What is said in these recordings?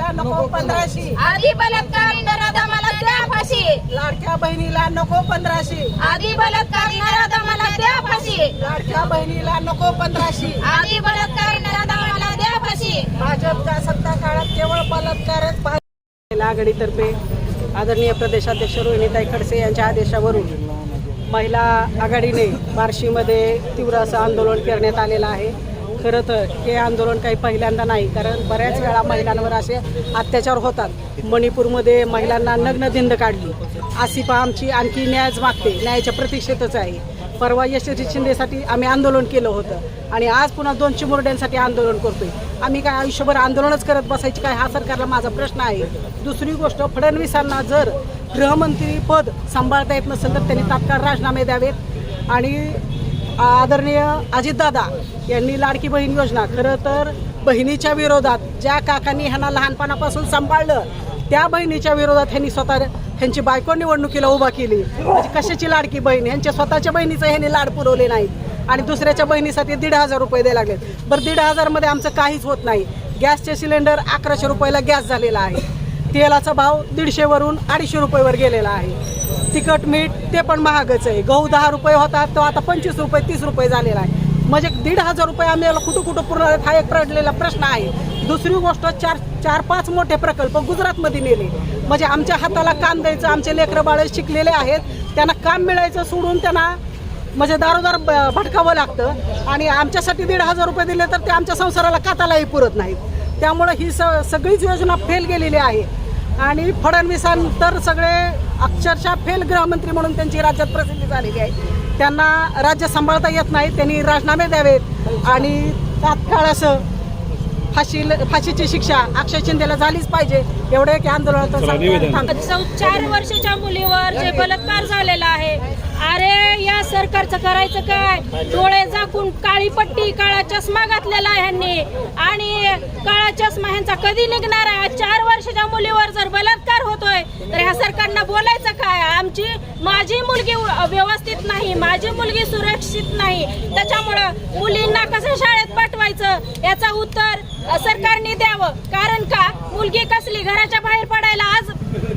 बहिणीला नको पंधराशे. आधी बलात्कार नराधमाला द्या फाशी. लाडक्या बहिणीला नको पंधराशे. आधी बलात्कार नराधमाला द्या फाशी. लाडक्या बहिणीला नको पंधराशे. आधी बलात्कार नराधमाला द्या फाशी. भाजपच्या सत्ता काळात केवळ बलात्कारच महिला आघाडीतर्फे आदरणीय प्रदेशाध्यक्ष रोहिणीताई खडसे यांच्या आदेशावरून महिला आघाडीने बार्शीमध्ये तीव्र असं आंदोलन करण्यात आलेलं आहे. खरं तर हे आंदोलन काही पहिल्यांदा नाही कारण बऱ्याच वेळा महिलांवर असे अत्याचार होतात. मणिपूरमध्ये महिलांना नग्न काढली. आसिफा आमची आणखी न्यायच मागते न्यायाच्या प्रतीक्षेतच आहे. परवा यशस्वी शिंदेसाठी आम्ही आंदोलन केलं होतं आणि आज पुन्हा दोन चिमुरड्यांसाठी आंदोलन करतोय. आम्ही काय आयुष्यभर आंदोलनच करत बसायची काय हा सरकारला माझा प्रश्न आहे. दुसरी गोष्ट फडणवीसांना जर गृहमंत्री पद सांभाळता येत नसेल तर त्यांनी तात्काळ राजीनामे द्यावेत. आणि आदरणीय अजितदादा यांनी लाडकी बहीण योजना खरं तर बहिणीच्या विरोधात ज्या काकांनी ह्यांना लहानपणापासून सांभाळलं त्या बहिणीच्या विरोधात ह्यांनी स्वतः ह्यांची बायको निवडणुकीला उभा केली. म्हणजे कशाची लाडकी बहीण? ह्यांच्या स्वतःच्या बहिणीचं ह्यांनी लाड पुरवले नाहीत आणि दुसऱ्याच्या बहिणीसाठी दीड हजार रुपये द्यायला लागलेत. बरं दीड हजारमध्ये आमचं काहीच होत नाही. गॅसचे सिलेंडर अकराशे रुपयाला गॅस झालेला आहे. तेलाचा भाव दीडशेवरून अडीचशे रुपयेवर गेलेला आहे. तिखट मीठ ते पण महागच आहे. गहू दहा रुपये होता तो आता पंचवीस रुपये तीस रुपये झालेला आहे. म्हणजे दीड हजार रुपये आम्ही याला कुठं कुठं पुरणार हा एक पडलेला प्रश्न आहे. दुसरी गोष्ट चार चार पाच मोठे प्रकल्प गुजरातमध्ये नेले. म्हणजे आमच्या हाताला काम द्यायचं आमचे लेकरं बाळे शिकलेले आहेत. त्यांना काम मिळायचं सोडून त्यांना म्हणजे दारोदार ब- भटकावं लागतं. आणि आमच्यासाठी दीड हजार रुपये दिले तर ते आमच्या संसाराला कातालाही पुरत नाहीत. त्यामुळं ही स सगळीच योजना फेल गेलेली आहे. आणि फडणवीसांतर सगळे अक्षरशः फेल गृहमंत्री म्हणून त्यांची राज्यात प्रसिद्धी झालेली आहे. त्यांना राज्य सांभाळता येत नाही त्यांनी राजीनामे द्यावेत. आणि तात्काळ असं फाशी फाशीची शिक्षा अक्षय शिंदेला झालीच पाहिजे एवढे की आंदोलनाचं चार वर्षाच्या मुलीवर जे बलात्कार झालेला आहे अरे या सरकारचं करायचं काय? डोळे झाकून काळी पट्टी काळा चष्मा घातलेला आहे ह्यांनी. आणि काळा चष्मा ह्यांचा कधी निघणार आहे? चार वर्षाच्या मुलीवर जर बलात्कार होतोय तर ह्या सरकारनं बोलायचं काय? आमची माझी मुलगी व्यवस्थित नाही माझी मुलगी सुरक्षित नाही. त्याच्यामुळं मुलींना कसं शाळेत पाठवायचं? याचं उत्तर सरकारने द्यावं. कारण का? मुलगी कसली? घराच्या बाहेर पडायला आज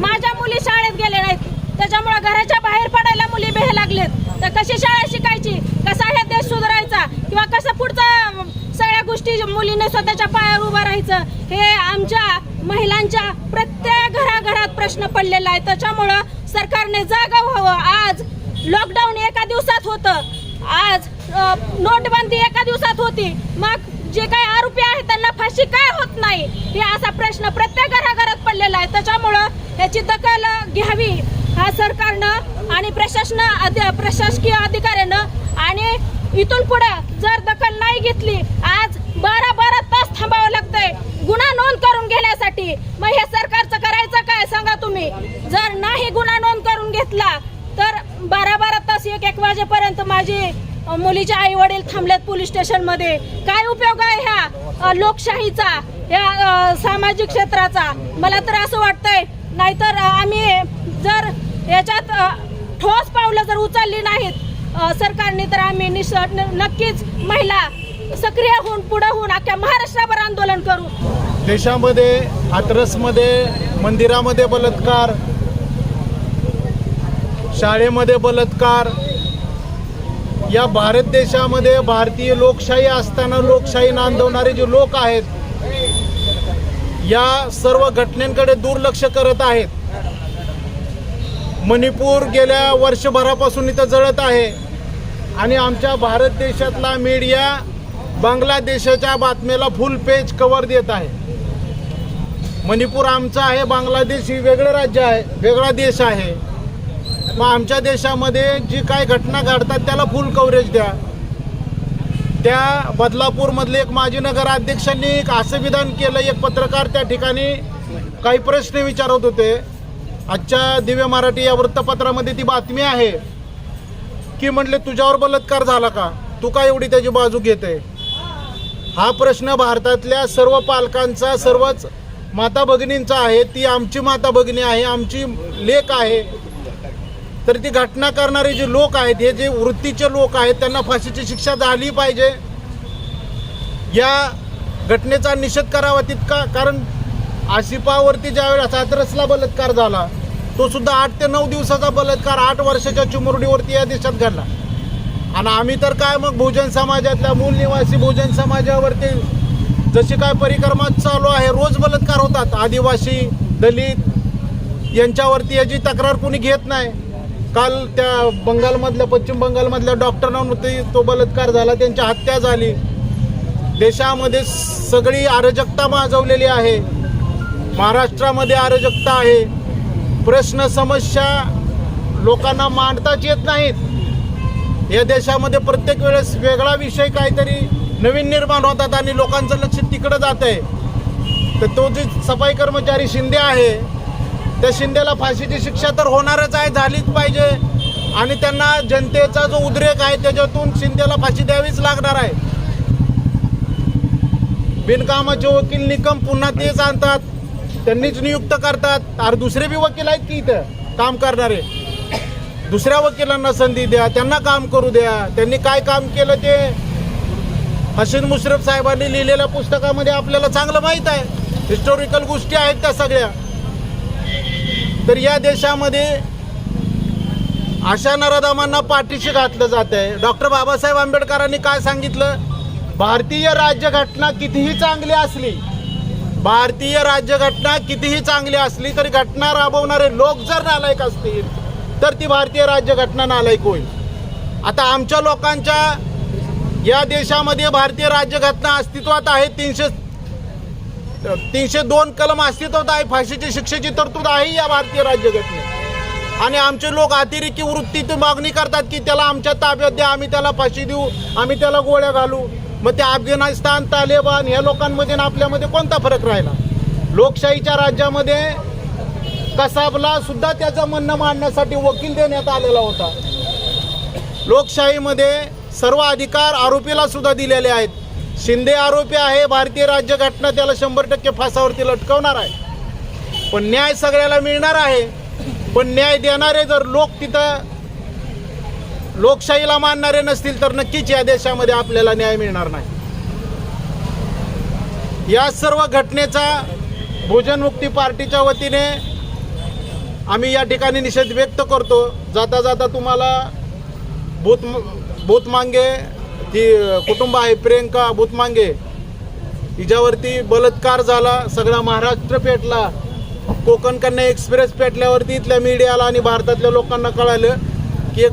माझ्या मुली शाळेत गेले नाहीत. त्याच्यामुळे घराच्या बाहेर पडायला मुली बेह लागलेत. तर कशी शाळा शिकायची? कसा हे देश सुधारायचा? किंवा कसं पुढचा सगळ्या गोष्टी मुलीने स्वतःच्या पायावर उभं राहायचं? हे आमच्या महिलांच्या प्रत्येक घराघरात प्रश्न पडलेला आहे. त्याच्यामुळं सरकारने जागा व्हावं आज लॉकडाऊन एका दिवसात होतं. आज नोटबंदी एका दिवसात होती. मग जे काही आरोपी आहेत त्यांना फाशी काय होत नाही? हे असा प्रश्न प्रत्येक घराघरात पडलेला आहे. त्याच्यामुळं याची दखल घ्यावी. हा सरकारनं आणि प्रशासन प्रशासकीय अधिकाऱ्यानं आणि इथून पुढे जर दखल नाही घेतली आज बारा बारा तास थांबावं लागतंय. गुन्हा नोंद करून घेण्यासाठी. मग हे सरकारचं करायचं काय सांगा तुम्ही? जर नाही गुन्हा नोंद करून घेतला तर बारा बारा तास एक एक वाजेपर्यंत माझी मुलीचे आई वडील थांबलेत पोलीस स्टेशनमध्ये काय उपयोग आहे ह्या लोकशाहीचा या सामाजिक क्षेत्राचा? मला तर असं वाटतंय. नाहीतर आम्ही जर याच्यात ठोस पावलं जर उचलली नाहीत सरकारने तर आम्ही निश नक्कीच महिला सक्रिय होऊन पुढे होऊन अख्ख्या महाराष्ट्रावर आंदोलन करू. देशामध्ये हाथरसमध्ये मंदिरामध्ये बलात्कार शाळेमध्ये बलात्कार या भारत देशामध्ये भारतीय लोकशाही असताना लोकशाही नांदवणारे जे लोक आहेत या सर्व घटनेकडे दुर्लक्ष करत आहेत. मणिपूर गेल्या वर्षभरापासून इथं जळत आहे. आणि आमच्या भारत देशातला मीडिया बांगलादेशाच्या बातमीला फुल पेज कव्हर देत आहे. मणिपूर आमचं आहे बांगलादेश ही वेगळं राज्य आहे वेगळा देश आहे. मग आमच्या देशामध्ये जी काय घटना घडतात त्याला फुल कव्हरेज द्या. त्या बदलापूरमधले एक माजी नगराध्यक्षांनी एक असं विधान केलं एक पत्रकार त्या ठिकाणी काही प्रश्न विचारत होते. आजच्या दिव्य मराठी या वृत्तपत्रामध्ये ती बातमी आहे की म्हटले तुझ्यावर बलात्कार झाला का? तू का एवढी त्याची बाजू घेते? हा प्रश्न भारतातल्या सर्व पालकांचा सर्वच माता भगिनींचा आहे. ती आमची माता भगिनी आहे आमची लेख आहे. तर ती घटना करणारे जे लोक आहेत हे जे वृत्तीचे लोक आहेत त्यांना फाशीची शिक्षा झाली पाहिजे. या घटनेचा निषेध करावा तितका कारण आशिपावरती ज्यावेळेस हाथरसला बलात्कार झाला तो सुद्धा आठ ते नऊ दिवसाचा बलात्कार आठ वर्षाच्या चिमुरडीवरती या देशात घडला. आणि आम्ही तर काय मग बहुजन समाजातल्या मूल निवासी बहुजन समाजावरती जशी काय परिक्रमा चालू आहे रोज बलात्कार होतात. आदिवासी दलित यांच्यावरती याची तक्रार कोणी घेत नाही. काल त्या बंगालमधल्या पश्चिम बंगालमधल्या डॉक्टरांवरती तो बलात्कार झाला त्यांची हत्या झाली. देशामध्ये सगळी अराजकता माजवलेली आहे. महाराष्ट्रामध्ये अराजकता आहे. प्रश्न समस्या लोकांना मांडताच येत नाहीत. या देशामध्ये प्रत्येक वेळेस वेगळा विषय काहीतरी नवीन निर्माण होतात आणि लोकांचं लक्ष तिकडं जात आहे तर तो जे सफाई कर्मचारी शिंदे आहे त्या शिंदेला फाशीची शिक्षा तर होणारच आहे झालीच पाहिजे. आणि त्यांना जनतेचा जो उद्रेक आहे त्याच्यातून शिंदेला फाशी द्यावीच लागणार आहे. बिनकामाचे वकील निकम पुन्हा तेच आणतात. त्यांनीच नियुक्त करतात. अरे दुसरे बी वकील आहेत की इथं? काम करणारे. दुसऱ्या वकिलांना संधी द्या त्यांना काम करू द्या. त्यांनी काय काम केलं ते? हसीन मुश्रफ साहेबांनी लिहिलेल्या पुस्तकामध्ये आपल्याला चांगलं माहीत आहे. हिस्टॉरिकल गोष्टी आहेत त्या सगळ्या. तर या देशामध्ये अशा नराधामांना पाठीशी घातलं जात आहे. डॉक्टर बाबासाहेब आंबेडकरांनी काय सांगितलं? भारतीय राज्यघटना कितीही चांगली असली भारतीय राज्यघटना कितीही चांगली असली तरी घटना राबवणारे लोक जर नालायक असतील तर ती भारतीय राज्यघटना नालायक होईल. आता आमच्या लोकांच्या या देशामध्ये भारतीय राज्यघटना अस्तित्वात आहे तीनशे तीनशे दोन कलम अस्तित्वात आहे फाशीची शिक्षेची तरतूद आहे या भारतीय राज्यघटनेत. आणि आमचे लोक अतिरेकी वृत्तीची मागणी करतात की त्याला आमच्या ताब्यात द्या आम्ही त्याला फाशी देऊ आम्ही त्याला गोळ्या घालू. मग ते अफगाणिस्तान तालिबान ह्या लोकांमध्ये आणि आपल्यामध्ये कोणता फरक राहिला? लोकशाहीच्या राज्यामध्ये कसाबला सुद्धा त्याचं म्हणणं मांडण्यासाठी वकील देण्यात आलेला होता. लोकशाहीमध्ये सर्व अधिकार आरोपीला सुद्धा दिलेले आहेत. शिंदे आरोपी आहे भारतीय राज्यघटना त्याला शंभर टक्के फासावरती लटकवणार आहे. पण न्याय सगळ्याला मिळणार आहे. पण न्याय देणारे जर लोक तिथं लोकशाहीला मानणारे नसतील तर नक्कीच या देशामध्ये आपल्याला न्याय मिळणार नाही. या सर्व घटनेचा भोजन मुक्ती पार्टीच्या वतीने आम्ही या ठिकाणी निषेध व्यक्त करतो. जाता जाता तुम्हाला भूत भूतमांगे ती कुटुंब आहे प्रियंका भूतमांगे हिच्यावरती बलात्कार झाला सगळा महाराष्ट्र पेटला. कोकण कन्या एक्सप्रेस पेटल्यावरती इथल्या मीडियाला आणि भारतातल्या लोकांना कळालं की एक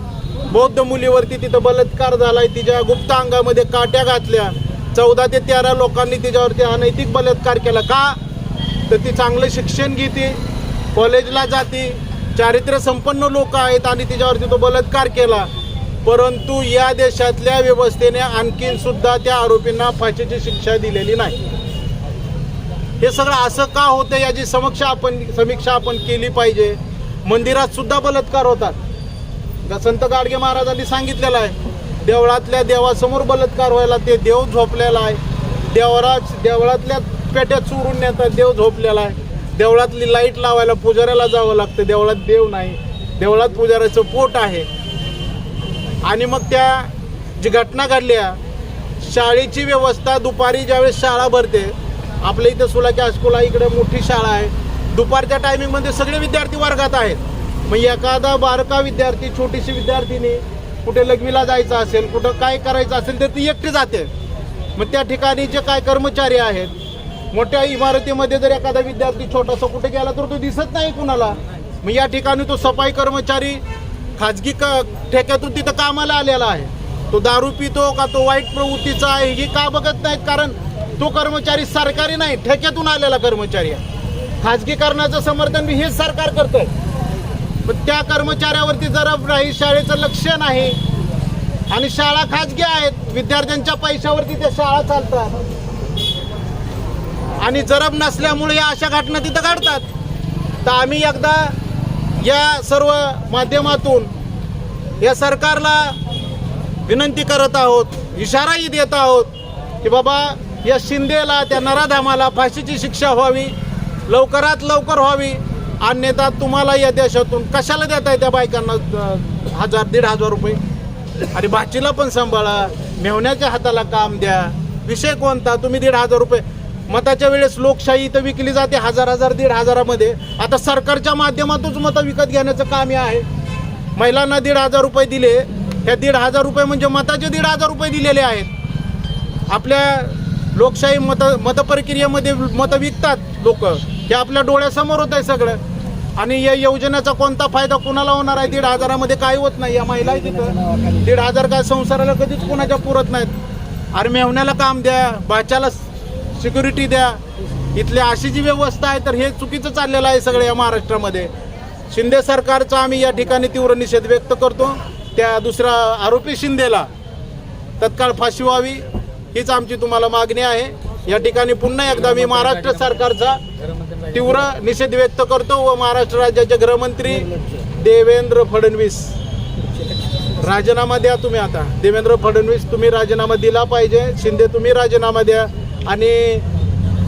बौद्ध मुलीवरती तिथं बलात्कार झालाय. तिच्या गुप्त अंगामध्ये काट्या घातल्या. चौदा ते तेरा लोकांनी तिच्यावरती अनैतिक बलात्कार केला. का? तर ती चांगलं शिक्षण घेते कॉलेजला जाते चारित्र्य संपन्न लोक आहेत आणि तिच्यावरती तो बलात्कार केला. परंतु या देशातल्या व्यवस्थेने आणखीन सुद्धा त्या आरोपींना फाशीची शिक्षा दिलेली नाही. हे सगळं असं का होतं याची समक्षा आपण समीक्षा आपण केली पाहिजे. मंदिरात सुद्धा बलात्कार होतात. संत गाडगे महाराजांनी सांगितलेलं आहे देवळातल्या देवासमोर बलात्कार व्हायला ते देव झोपलेला आहे. देवराज देवळातल्या पेट्या चोरून नेतात देव झोपलेला आहे. देवळातली लाइट लावायला पुजाऱ्याला जावं लागतं देवळात देव नाही. देवळात पुजाऱ्याचं पोट आहे. आणि मग त्या जी घटना घडल्या शाळेची व्यवस्था दुपारी ज्यावेळेस शाळा भरते आपल्या इथं सुलाकी हायस्कूल इकडे मोठी शाळा आहे. दुपारच्या टायमिंगमध्ये सगळे विद्यार्थी वर्गात आहेत. मग एखादा बारका विद्यार्थी छोटीशी विद्यार्थिनी कुठे लग्नीला जायचं असेल कुठं काय करायचं असेल तर ती एकटी जाते. मग त्या ठिकाणी जे काय कर्मचारी आहेत मोठ्या इमारतीमध्ये जर एखादा विद्यार्थी छोटासा कुठे गेला तर तो दिसत नाही कुणाला. मग या ठिकाणी तो सफाई कर्मचारी खाजगी क ठेक्यातून तिथं कामाला आलेला आहे. तो दारू पितो का तो वाईट प्रवृत्तीचा आहे हे का बघत नाहीत? कारण तो कर्मचारी सरकारी नाही ठेक्यातून आलेला कर्मचारी आहे. खाजगीकरणाचं समर्थन मी हेच सरकार करतंय. पण त्या कर्मचाऱ्यावरती जरा नाही शाळेचं लक्ष नाही. आणि शाळा खाजगी आहेत. विद्यार्थ्यांच्या पैशावरती त्या शाळा चालतात. आणि जरब नसल्यामुळे या अशा घटना तिथं घडतात. तर आम्ही एकदा या सर्व माध्यमातून या सरकारला विनंती करत आहोत इशाराही देत आहोत की बाबा या शिंदेला त्या नराधामाला फाशीची शिक्षा व्हावी लवकरात लवकर व्हावी. अन्यथा तुम्हाला या देशातून कशाला देताय त्या बायकांना हजार दीड हजार रुपये? आणि भाचीला पण सांभाळा मेवण्याच्या हाताला काम द्या. विषय कोणता? तुम्ही दीड हजार रुपये. मताच्या वेळेस लोकशाही इथं विकली जाते हजार हजार दीड हजारामध्ये. आता सरकारच्या माध्यमातूनच मतं विकत घेण्याचं काम हे आहे. महिलांना दीड हजार रुपये दिले. त्या दीड हजार रुपये म्हणजे मताचे दीड हजार रुपये दिलेले आहेत. आपल्या लोकशाही मत मतप्रक्रियेमध्ये मतं विकतात लोक. हे आपल्या डोळ्यासमोर होत आहे सगळं. आणि या योजनेचा कोणता फायदा कुणाला होणार आहे? दीड हजारामध्ये काय होत नाही. या महिला तिथं. दीड हजार काय संसाराला कधीच कुणाच्या पुरत नाहीत. अरे मेवण्याला काम द्या बाच्याला सिक्युरिटी द्या. इथल्या अशी जी व्यवस्था आहे तर हे चुकीचं चाललेलं आहे सगळं या महाराष्ट्रामध्ये. शिंदे सरकारचा आम्ही या ठिकाणी तीव्र निषेध व्यक्त करतो. त्या दुसऱ्या आरोपी शिंदेला तत्काळ फाशी व्हावी हीच आमची तुम्हाला मागणी आहे. या ठिकाणी पुन्हा एकदा मी महाराष्ट्र सरकारचा तीव्र निषेध व्यक्त करतो व महाराष्ट्र राज्याचे गृहमंत्री देवेंद्र फडणवीस. राजीनामा द्या तुम्ही आता. देवेंद्र फडणवीस तुम्ही राजीनामा दिला पाहिजे. शिंदे तुम्ही राजीनामा द्या. आणि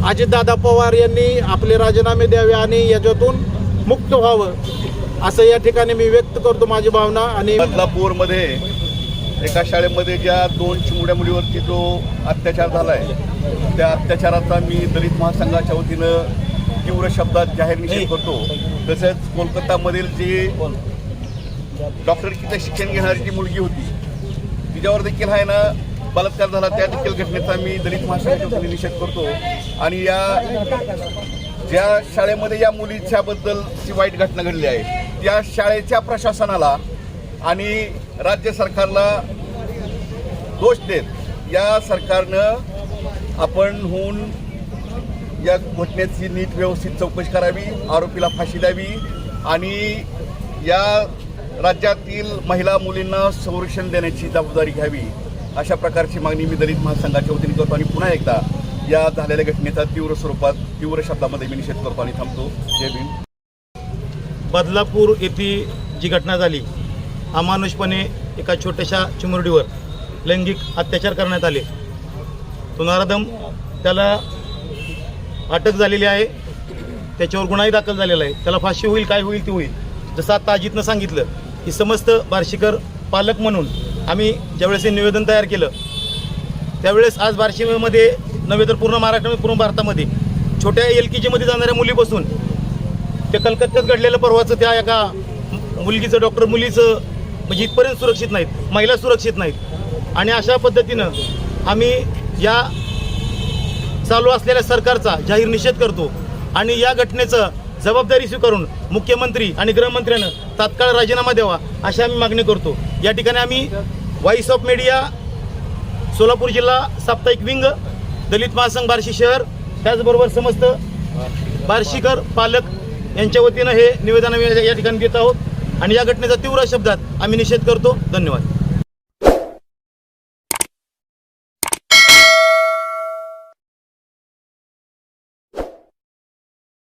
अजितदादा पवार यांनी आपले राजीनामे द्यावे आणि याच्यातून मुक्त व्हावं. असं या ठिकाणी मी व्यक्त करतो माझी भावना आणि बदलापूरमध्ये एका शाळेमध्ये ज्या दोन चिमुड्या मुलीवरती जो अत्याचार झाला आहे त्या अत्याचाराचा मी दलित महासंघाच्या वतीनं तीव्र शब्दात जाहीर निषेध करतो. तसेच कोलकातामधील जी डॉक्टरकीचं शिक्षण घेणारी जी मुलगी होती तिच्यावर देखील आहे ना बलात्कार झाला त्या देखील घटनेचा मी दलित महासंघाच्या वतीने निषेध करतो. आणि या ज्या शाळेमध्ये या मुलीच्याबद्दलची वाईट घटना घडली आहे त्या शाळेच्या प्रशासनाला आणि राज्य सरकारला दोष देत या सरकारनं आपण होऊन या घटनेची नीट व्यवस्थित चौकशी करावी आरोपीला फाशी द्यावी आणि या राज्यातील महिला मुलींना संरक्षण देण्याची जबाबदारी घ्यावी अशा प्रकारची मागणी मी दलित महासंघाच्या वतीने करतो आणि पुन्हा एकदा या झालेल्या घटनेचा तीव्र स्वरूपात तीव्र शब्दामध्ये मी निषेध करतो आणि थांबतो. जय भीम. बदलापूर येथे जी घटना झाली अमानुषपणे एका छोट्याशा चिमुरडीवर लैंगिक अत्याचार करण्यात आले. तो त्याला अटक झालेली आहे. त्याच्यावर गुन्हाही दाखल झालेला आहे. त्याला फाशी होईल काय होईल ती होईल. जसं आता अजितनं सांगितलं की समस्त बार्शीकर पालक म्हणून आम्ही ज्यावेळेस हे निवेदन तयार केलं त्यावेळेस आज बार्शीमध्ये नव्हे तर पूर्ण महाराष्ट्रामध्ये पूर्ण भारतामध्ये छोट्या एल के जीमध्ये जाणाऱ्या मुलीपासून ते कलकत्त्यात घडलेलं परवाचं त्या एका मुलगीचं डॉक्टर मुलीचं म्हणजे इथपर्यंत सुरक्षित नाहीत महिला सुरक्षित नाहीत. आणि अशा पद्धतीनं आम्ही या चालू असलेल्या सरकारचा जाहीर निषेध करतो आणि या घटनेचं जबाबदारी स्वीकारून मुख्यमंत्री आणि गृहमंत्र्यानं तात्काळ राजीनामा द्यावा अशी आम्ही मागणी करतो. या ठिकाणी आम्ही व्हॉइस ऑफ मीडिया सोलापूर जिल्हा साप्ताहिक विंग दलित महासंघ बार्शी शहर त्याचबरोबर समस्त बार्शीकर पालक यांच्या वतीनं हे निवेदन आम्ही या ठिकाणी देत आहोत. आणि या घटनेचा तीव्र शब्दात आम्ही निषेध करतो. धन्यवाद.